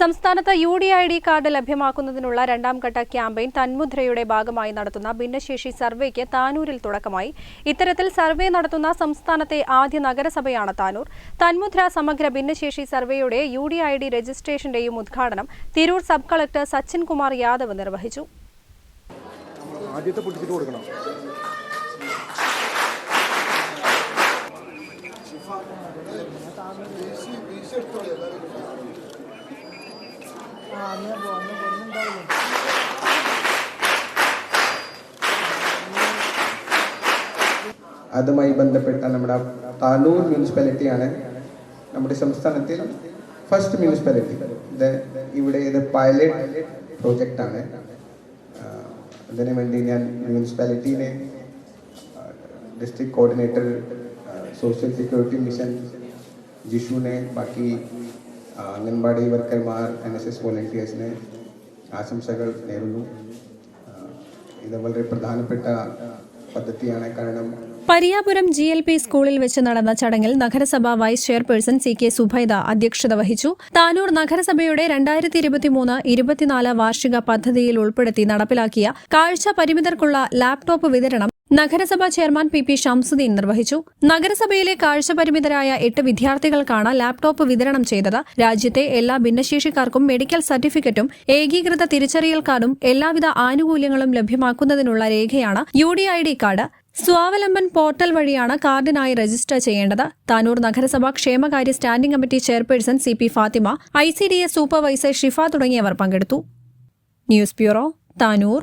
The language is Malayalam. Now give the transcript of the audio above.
സംസ്ഥാനത്ത് U D I D card ലഭ്യമാക്കുന്നതിനുള്ള രണ്ടാം ഘട്ട ക്യാമ്പയിൻ തന്മുദ്രയുടെ ഭാഗമായി നടത്തുന്ന ഭിന്നശേഷി സർവേക്ക് താനൂരിൽ തുടക്കമായി ഇത്തരത്തിൽ സർവേ നടത്തുന്ന സംസ്ഥാനത്തെ ആദ്യ നഗരസഭയാണ് താനൂർ തന്മുദ്ര സമഗ്ര ഭിന്നശേഷി സർവേയുടെ യു ഡി ഐ ഡി രജിസ്ട്രേഷന്റെയും ഉദ്ഘാടനം തിരൂർ സബ് കളക്ടർ സച്ചിൻ കുമാർ യാദവ് നിർവഹിച്ചു ആദ്യത്തെ അതുമായി ബന്ധപ്പെട്ട നമ്മുടെ താനൂർ മുനിസിപ്പാലിറ്റിയാണ് നമ്മുടെ സംസ്ഥാനത്തിൽ ഫസ്റ്റ് മുനിസിപ്പാലിറ്റി ഇത് ഇവിടെ ഇത് പൈലറ്റ് പ്രോജക്റ്റ് ആണ് ആഹ് അതിനു വേണ്ടി ഞാൻ മുനിസിപ്പാലിറ്റിനെ district coordinator social security mission ജിഷുവിനെ ബാക്കി ആഹ് അംഗൻവാടി വർക്കർമാർ എൻ എസ് എസ് വോളണ്ടിയേഴ്സിന് ആശംസകൾ നേരുന്നു. ഇത് വളരെ പ്രധാനപ്പെട്ട പദ്ധതിയാണ്. കാരണം പരിയാപുരം ജി എൽ പി സ്കൂളിൽ വെച്ച് നടന്ന ചടങ്ങിൽ നഗരസഭാ vice chairperson C K Subaida അധ്യക്ഷത വഹിച്ചു. താനൂർ നഗരസഭയുടെ രണ്ടായിരത്തി ഇരുപത്തിമൂന്ന് ഇരുപത്തിനാല് വാർഷിക പദ്ധതിയിൽ ഉൾപ്പെടുത്തി നടപ്പിലാക്കിയ കാഴ്ച പരിമിതർക്കുള്ള ലാപ്ടോപ്പ് വിതരണം നഗരസഭാ ചെയർമാൻ പി പി ഷംസുദ്ദീൻ നിർവഹിച്ചു. നഗരസഭയിലെ കാഴ്ചപരിമിതരായ എട്ട് വിദ്യാർത്ഥികൾക്കാണ് ലാപ്ടോപ്പ് വിതരണം ചെയ്തത്. രാജ്യത്തെ എല്ലാ ഭിന്നശേഷിക്കാർക്കും മെഡിക്കൽ സർട്ടിഫിക്കറ്റും ഏകീകൃത തിരിച്ചറിയൽ കാർഡും എല്ലാവിധ ആനുകൂല്യങ്ങളും ലഭ്യമാക്കുന്നതിനുള്ള രേഖയാണ് U D I D card. Swavalamban portal വഴിയാണ് കാർഡിനായി രജിസ്റ്റർ ചെയ്യേണ്ടത്. താനൂർ നഗരസഭാ ക്ഷേമകാര്യ standing committee chairperson C P Fathima I C D S supervisor Shifa തുടങ്ങിയവർ പങ്കെടുത്തു. News bureau Tanur.